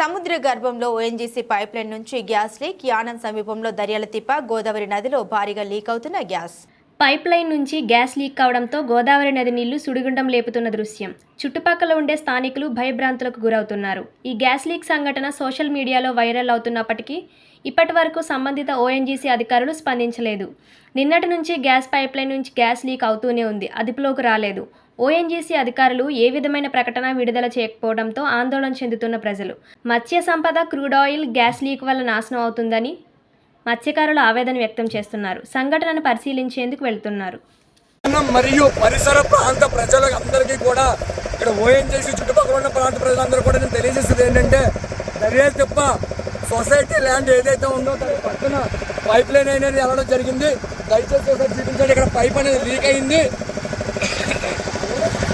సముద్ర గర్భంలో ONGC pipeline నుంచి గ్యాస్ లీక్ యానం సమీపంలో దర్యాల తిప్ప గోదావరి నదిలో భారీగా లీక్ అవుతున్న గ్యాస్. పైప్ లైన్ నుంచి గ్యాస్ లీక్ కావడంతో గోదావరి నది నీళ్ళు సుడిగుండం లేపుతున్న దృశ్యం. చుట్టుపక్కల ఉండే స్థానికులు భయభ్రాంతులకు గురవుతున్నారు. ఈ గ్యాస్ లీక్ సంఘటన సోషల్ మీడియాలో వైరల్ అవుతున్నప్పటికీ ఇప్పటి వరకు సంబంధిత ఓఎన్జీసీ అధికారులు స్పందించలేదు. నిన్నటి నుంచి గ్యాస్ పైప్ లైన్ నుంచి గ్యాస్ లీక్ అవుతూనే ఉంది. అదుపులోకి రాలేదు. ఓఎన్జీసీ అధికారులు ఏ విధమైన ప్రకటన విడుదల చేయకపోవడంతో ఆందోళన చెందుతున్న ప్రజలు. Matsya Sampada crude oil gas leak వల్ల నాశనం అవుతుందని మత్స్యకారులు ఆవేదన వ్యక్తం చేస్తున్నారు. సంఘటనను పరిశీలించేందుకు వెళ్తున్నారు. మరియు పరిసర ప్రాంత ప్రజలకు అందరికీ కూడా ఇక్కడ ఓఎన్జీసీ చుట్టుపక్కల ఉన్న ప్రాంత ప్రజలందరూ కూడా నేను తెలియజేసేది ఏంటంటే దర్యాలు తిప్ప సొసైటీ ల్యాండ్ ఏదైతే ఉందో దాని పక్కన పైప్ లైన్ అనేది వెళ్ళడం జరిగింది. దయచేసి ఒకసారి చూపించండి ఇక్కడ పైప్ అనేది లీక్ అయింది.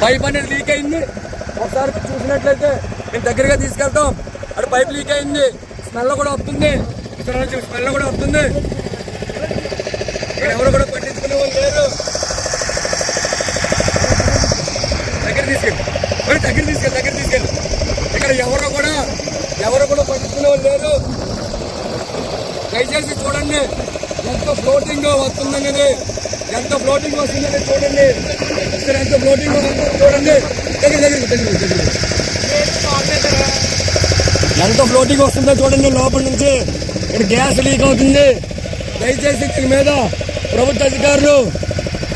పైప్ అనేది లీక్ అయింది. ఒకసారి చూసినట్లయితే మేము దగ్గరగా తీసుకెళ్తాం. అక్కడ పైప్ లీక్ అయింది. స్మెల్ కూడా వస్తుంది. ఇక్కడ నుంచి స్మెల్ కూడా వస్తుంది. ఇక్కడ ఎవరు కూడా పట్టించుకునే వాళ్ళు లేరు. దగ్గర తీసుకెళ్ళి. మరి దగ్గర తీసుకెళ్ళి దగ్గర తీసుకెళ్ళి. ఇక్కడ ఎవరు కూడా ఎవరు కూడా పట్టించుకునే వాళ్ళు లేరు. దయచేసి చూడండి ఎంత ఫ్లోటింగ్ వస్తుందనేది ఎంత ఫ్లోటింగ్ వస్తుందనేది చూడండి. ఇక్కడ ఎంత ఫ్లోటింగ్ వస్తుందో చూడండి. దగ్గర దగ్గర దగ్గర దగ్గర. ఎంత ఫ్లోటింగ్ వస్తుందో చూడండి లోపల నుంచి. ఇక్కడ గ్యాస్ లీక్ అవుతుంది. దయచేసి దీని మీద ప్రభుత్వ అధికారులు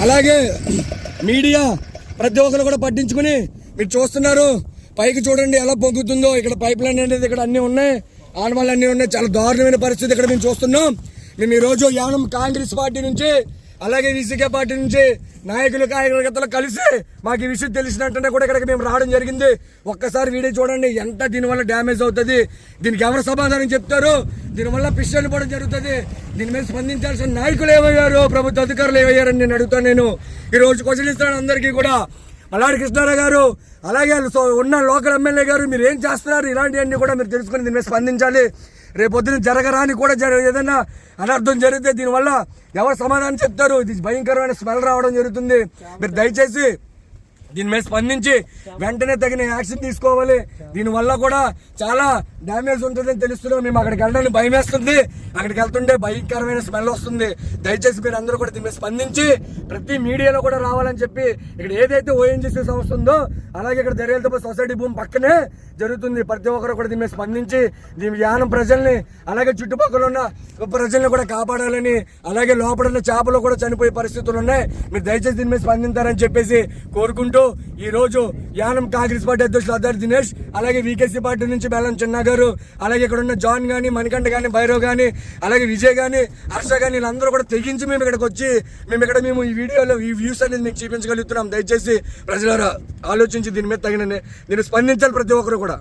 అలాగే మీడియా ప్రతి ఒక్కరు కూడా పట్టించుకుని మీరు చూస్తున్నారు. పైకి చూడండి ఎలా పొంగుతుందో. ఇక్కడ పైప్ లైన్ అనేది ఇక్కడ అన్నీ ఉన్నాయి. ఆనవాళ్ళు అన్నీ ఉన్నాయి. చాలా దారుణమైన పరిస్థితి ఇక్కడ మేము చూస్తున్నాం. మేము ఈరోజు యానం కాంగ్రెస్ పార్టీ నుంచి అలాగే విసికే పార్టీ నుంచి నాయకులు కార్యకర్తలు కలిసి మాకు ఈ విషయం తెలిసినట్టునే కూడా ఇక్కడికి మేము రావడం జరిగింది. ఒక్కసారి వీడియో చూడండి ఎంత దీనివల్ల డ్యామేజ్ అవుతుంది. దీనికి ఎవరు సమాధానం చెప్తారు? దీనివల్ల పిస్టల్ పడడం జరుగుతుంది. దీని మీద స్పందించాల్సిన నాయకులు ఏమయ్యారు? ప్రభుత్వ అధికారులు ఏమయ్యారని నేను అడుగుతాను నేను. ఈరోజు క్వశ్చన్ ఇస్తాను అందరికీ కూడా. మల్లాడి కృష్ణారావు గారు అలాగే ఉన్న లోకల్ ఎమ్మెల్యే గారు మీరు ఏం చేస్తున్నారు? ఇలాంటివన్నీ కూడా మీరు తెలుసుకుని దీని మీద స్పందించాలి. రేపొద్దున జరగరాని కూడా జర ఏదైనా అనర్థం జరిగితే దీనివల్ల ఎవరు సమాధానం చెప్తారు? ఇది భయంకరమైన స్మెల్ రావడం జరుగుతుంది. మీరు దయచేసి దీని మీద స్పందించి వెంటనే తగిన యాక్షన్ తీసుకోవాలి. దీనివల్ల కూడా చాలా డ్యామేజ్ ఉంటుందని తెలుస్తున్నాం. మేము అక్కడికి వెళ్ళడానికి భయం వేస్తుంది. అక్కడికి వెళ్తుంటే భయంకరమైన స్మెల్ వస్తుంది. దయచేసి మీరు అందరూ కూడా దీని మీద స్పందించి ప్రతి మీడియాలో కూడా రావాలని చెప్పి ఇక్కడ ఏదైతే ఓఎన్జీసీ సంస్థ ఉందో అలాగే ఇక్కడ దర్యాలతో సొసైటీ భూమి పక్కనే జరుగుతుంది. ప్రతి ఒక్కరు కూడా దీని మీద స్పందించి దీని యానం ప్రజల్ని అలాగే చుట్టుపక్కల ఉన్న ప్రజల్ని కూడా కాపాడాలని అలాగే లోపల ఉన్న చేపలు కూడా చనిపోయే పరిస్థితులు ఉన్నాయి. మీరు దయచేసి దీని మీద స్పందించారని చెప్పేసి కోరుకుంటూ ఈరోజు యానం కాంగ్రెస్ పార్టీ అధ్యక్షులు అద్దర్ దినేష్ అలాగే వీకేసీ పార్టీ నుంచి బెల్లం చిన్న గారు అలాగే ఇక్కడ ఉన్న జాన్ కానీ మణికంఠ కానీ భైరవ్ కానీ అలాగే విజయ్ కానీ హర్ష కానీ వీళ్ళందరూ కూడా తెగించి మేము ఇక్కడికి వచ్చి మేము ఇక్కడ మేము ఈ వీడియోలో ఈ వ్యూస్ అనేది మీకు చూపించగలుగుతున్నాం. దయచేసి ప్రజలారా ఆలోచించి దీని మీద తగిన దీన్ని స్పందించాలి ప్రతి ఒక్కరు కూడా. కూడా